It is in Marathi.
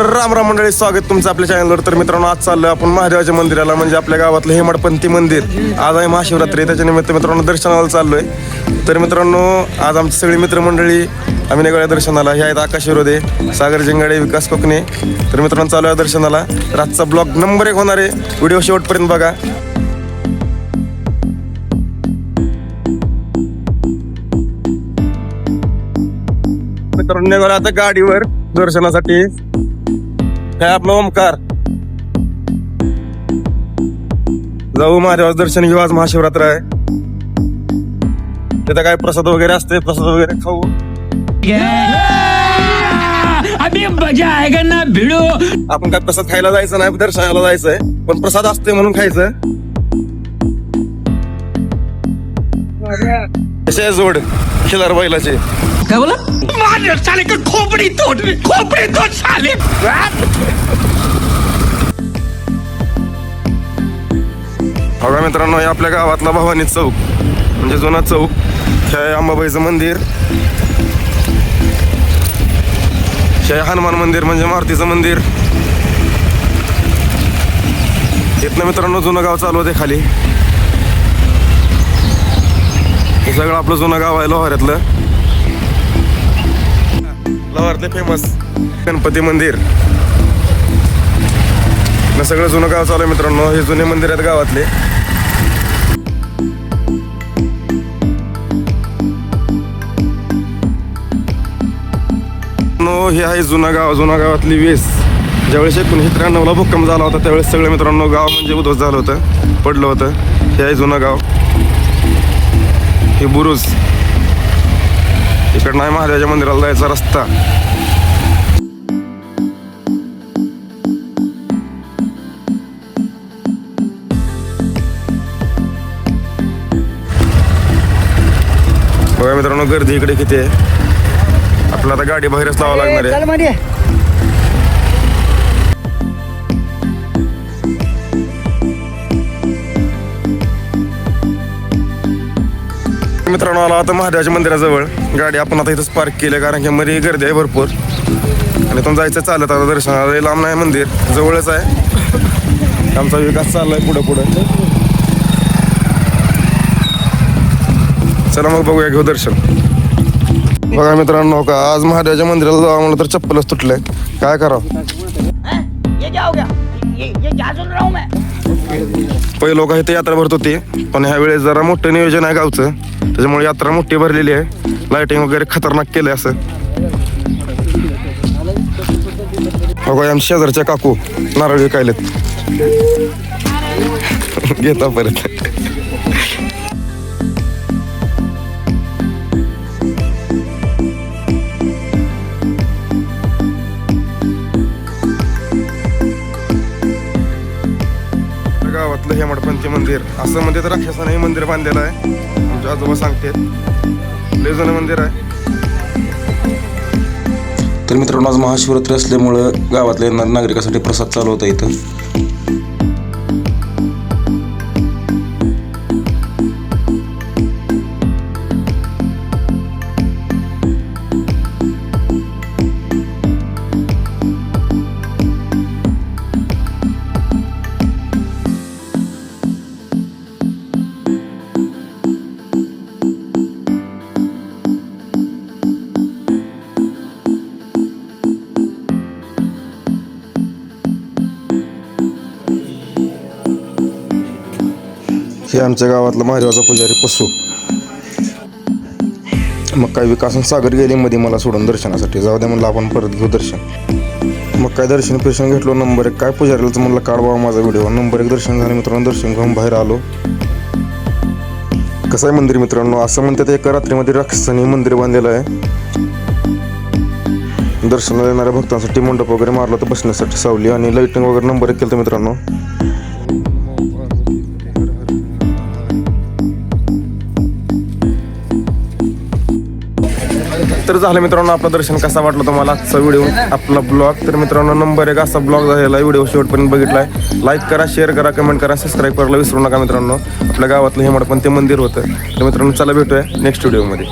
राम राम मंडळी स्वागत तुमचं आपल्या चॅनलवर तर मित्रांनो आज चाललं आपण महादेवाच्या मंदिराला म्हणजे आपल्या गावातलं हेमाडपंथी मंदिर. आज आहे महाशिवरात्री त्याच्या निमित्त मित्रांनो दर्शनाला चाललोय. तर मित्रांनो आज आमची सगळी मित्रमंडळी आम्ही निघाल्या दर्शनाला. हे आहेत आकाश विरोधे सागर जिंगाडे विकास कोकणे. तर मित्रांनो चालू आहे दर्शनाला रातचा ब्लॉग नंबर एक होणार आहे. व्हिडिओ शेवटपर्यंत बघा. मित्रांनो निघालो आता गाडीवर दर्शनासाठी. हे आपलं ओमकार. जाऊ महादेवाचं दर्शन घेऊ आज महाशिवरात्र आहे. तिथं काय प्रसाद वगैरे असते प्रसाद वगैरे खाऊ. अभी मजा आएगा ना भिड़ो. आपण काय प्रसाद खायला जायचं नाही दर्शनाला जायचंय पण प्रसाद असते म्हणून खायचं. कसे जोड खिलार बैलाचे? क्या बोला मार साले का खोपड़ी तोड़ खोपड़ी तोड़ साले. बघा मित्रांनो हे आपल्या गावातला भवानी चौक. म्हणजे जुना चौक. हे अंबाबाईचं मंदिर. हे हनुमान मंदिर म्हणजे मारुतीचं मंदिर. इथनं मित्रांनो जुनं गाव चालू होते खाली. हे सगळं आपलं जुनं गाव आहे लोहाऱ्यातलं. लोहारातले फेमस गणपती मंदिर. इथनं सगळं जुनं गाव चालू आहे मित्रांनो. हे जुने मंदिर आहेत गावातले. नो हे आहे जुना गाव जुना गावातली वेस. ज्यावेळेस एकोणीसशे त्र्याण्णवला भूकंप झाला होता त्यावेळेस सगळे मित्रांनो गाव म्हणजे उद्ध्वस्त झालं होतं. पडलं होतं. हे आहे जुनं गाव. हे बुरुज. इकडनं नाही महादेवाच्या मंदिराला जायचा रस्ता. बघा मित्रांनो गर्दी इकडे किती आहे. आपल्याला आता गाडी बाहेरच लावावं लागणार आहे. मित्रांनो आला आता महादेवाच्या मंदिराजवळ. गाडी आपण आता इथंच पार्क केली आहे, कारण की मध्ये गर्दी आहे भरपूर. आणि इथून जायचं चालत आता दर्शनाला. लांब नाही मंदिर जवळच आहे. आमचा विकास चाललाय पुढं पुढं चला मग बघूया घेऊ दर्शन. बघा मित्रांनो का आज महादेवाच्या मंदिराला जाऊ म्हणलं तर चप्पलच तुटलंय काय करावं? पहिलो क्या पहिले लोक इथे यात्रा भरत होती पण ह्या वेळेस जरा मोठं नियोजन आहे गावचं. त्याच्यामुळे यात्रा मोठी भरलेली आहे. लाइटिंग वगैरे खतरनाक केलं असं. बघा आमच्या शेजारच्या काकू नारळ विकायलेत. घेता परत. गावातलं हेमडपंथी मंदिर. असं म्हणजे तर राक्षसाने हे मंदिर बांधलेलं आहे. आमचे आजोबा सांगते लय जुनं मंदिर आहे. तर मित्रांनो आज महाशिवरात्री असल्यामुळं गावातल्या नागरिकांसाठी प्रसाद चालू होता इथं. हे आमच्या गावातला महादेवाचा पुजारी पसू मग काय विकासन सागर गेले मध्ये मला सोडून दर्शनासाठी. जाऊ द्या म्हणलं आपण परत घेऊ दर्शन. मग काय दर्शन पेशन घेतलो नंबर एक. काय पुजारीलाच म्हणलं काढवा माझा व्हिडिओ नंबर एक दर्शन झालं मित्रांनो दर्शन घेऊन बाहेर आलो. कसं आहे मंदिर मित्रांनो? असं म्हणतात एका रात्रीमध्ये राक्षसाने मंदिर बांधलेलं आहे. दर्शनाला येणाऱ्या भक्तांसाठी मंडप वगैरे मारला तर बसण्यासाठी सावली. आणि लाइटिंग वगैरे नंबर एक केलं मित्रांनो. तर झालं मित्रांनो आपलं दर्शन कसा वाटलं तुम्हाला? आजचा व्हिडिओ आपला ब्लॉग. तर मित्रांनो नंबर एक असा ब्लॉग झालेला व्हिडिओ शेवटपर्यंत बघितलाय. लाईक करा शेअर करा कमेंट करा सबस्क्राईब करायला विसरू नका मित्रांनो. आपल्या गावातलं हेमड पण ते मंदिर होतं. तर मित्रांनो चला भेटूया नेक्स्ट व्हिडिओमध्ये